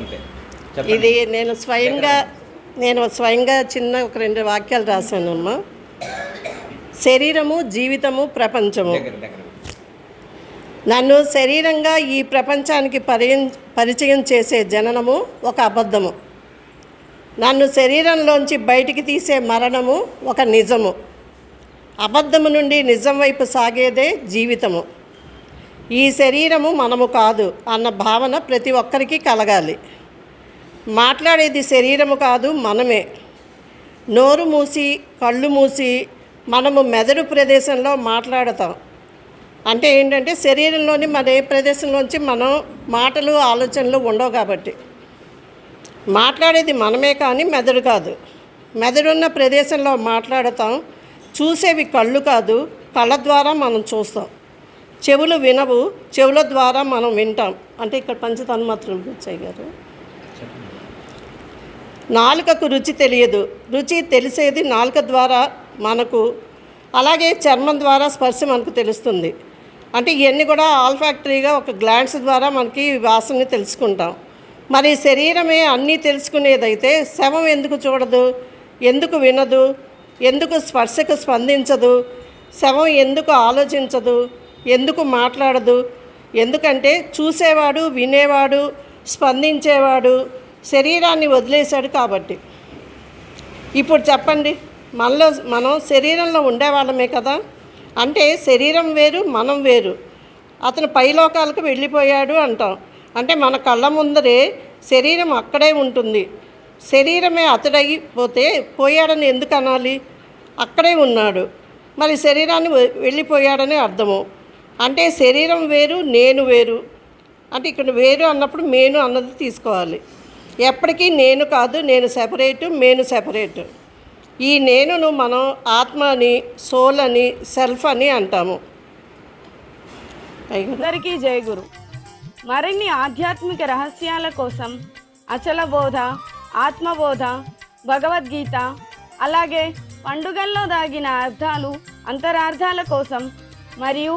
అంతే. ఇది నేను స్వయంగా నేను స్వయంగా చిన్న ఒక రెండు వాక్యాలు రాశాను అమ్మా. శరీరము జీవితము ప్రపంచము. నన్ను శరీరంగా ఈ ప్రపంచానికి పరిచయం పరిచయం చేసే జననము ఒక అబద్ధము. నన్ను శరీరంలోంచి బయటికి తీసే మరణము ఒక నిజము. అబద్ధము నుండి నిజం వైపు సాగేదే జీవితము. ఈ శరీరము మనము కాదు అన్న భావన ప్రతి ఒక్కరికి కలగాలి. మాట్లాడేది శరీరము కాదు మనమే. నోరు మూసి కళ్ళు మూసి మనము మెదడు ప్రదేశంలో మాట్లాడతాం. అంటే ఏంటంటే శరీరంలోని మన ఏ ప్రదేశంలోంచి మనం మాటలు ఆలోచనలు ఉండవు కాబట్టి. మాట్లాడేది మనమే కానీ మెదడు కాదు. మెదడున్న ప్రదేశంలో మాట్లాడతాం. చూసేవి కళ్ళు కాదు కళ్ళ ద్వారా మనం చూస్తాం. చెవులు వినవు చెవుల ద్వారా మనం వింటాం. అంటే ఇక్కడ పంచతన్మాత్రలు బుచ్చయ్య గారు. నాలుకకు రుచి తెలియదు. రుచి తెలిసేది నాలుక ద్వారా మనకు అలాగే చర్మం ద్వారా స్పర్శ మనకు తెలుస్తుంది. అంటే ఇవన్నీ కూడా ఆల్ఫాక్టరీగా ఒక గ్లాండ్స్ ద్వారా మనకి వాసనని తెలుసుకుంటాం. మరి శరీరమే అన్నీ తెలుసుకునేదైతే శవం ఎందుకు చూడదు? ఎందుకు వినదు? ఎందుకు స్పర్శకు స్పందించదు? శవం ఎందుకు ఆలోచించదు? ఎందుకు మాట్లాడదు? ఎందుకంటే చూసేవాడు వినేవాడు స్పందించేవాడు శరీరాన్ని వదిలేశాడు కాబట్టి. ఇప్పుడు చెప్పండి మనలో మనం శరీరంలో ఉండేవాళ్ళమే కదా? అంటే శరీరం వేరు మనం వేరు. అతను పైలోకాలకు వెళ్ళిపోయాడు అంటాం. అంటే మన కళ్ళ ముందరే శరీరం అక్కడే ఉంటుంది. శరీరమే అతడైపోతే పోయాడని ఎందుకు అనాలి అక్కడే ఉన్నాడు. మరి శరీరాన్ని వె- వెళ్ళిపోయాడని అర్థము. అంటే శరీరం వేరు నేను వేరు. అంటే ఇక్కడ వేరు అన్నప్పుడు మేను అన్నది తీసుకోవాలి. ఎప్పటికీ నేను కాదు నేను సెపరేటు మేను సెపరేటు ఈ నేనును మనం ఆత్మ అని సోల్ అని సెల్ఫ్ అని అంటాము అందరికీ జయగురు మరిన్ని ఆధ్యాత్మిక రహస్యాల కోసం అచల బోధ ఆత్మబోధ భగవద్గీత అలాగే పండుగల్లో దాగిన అర్థాలు అంతరార్థాల కోసం మరియు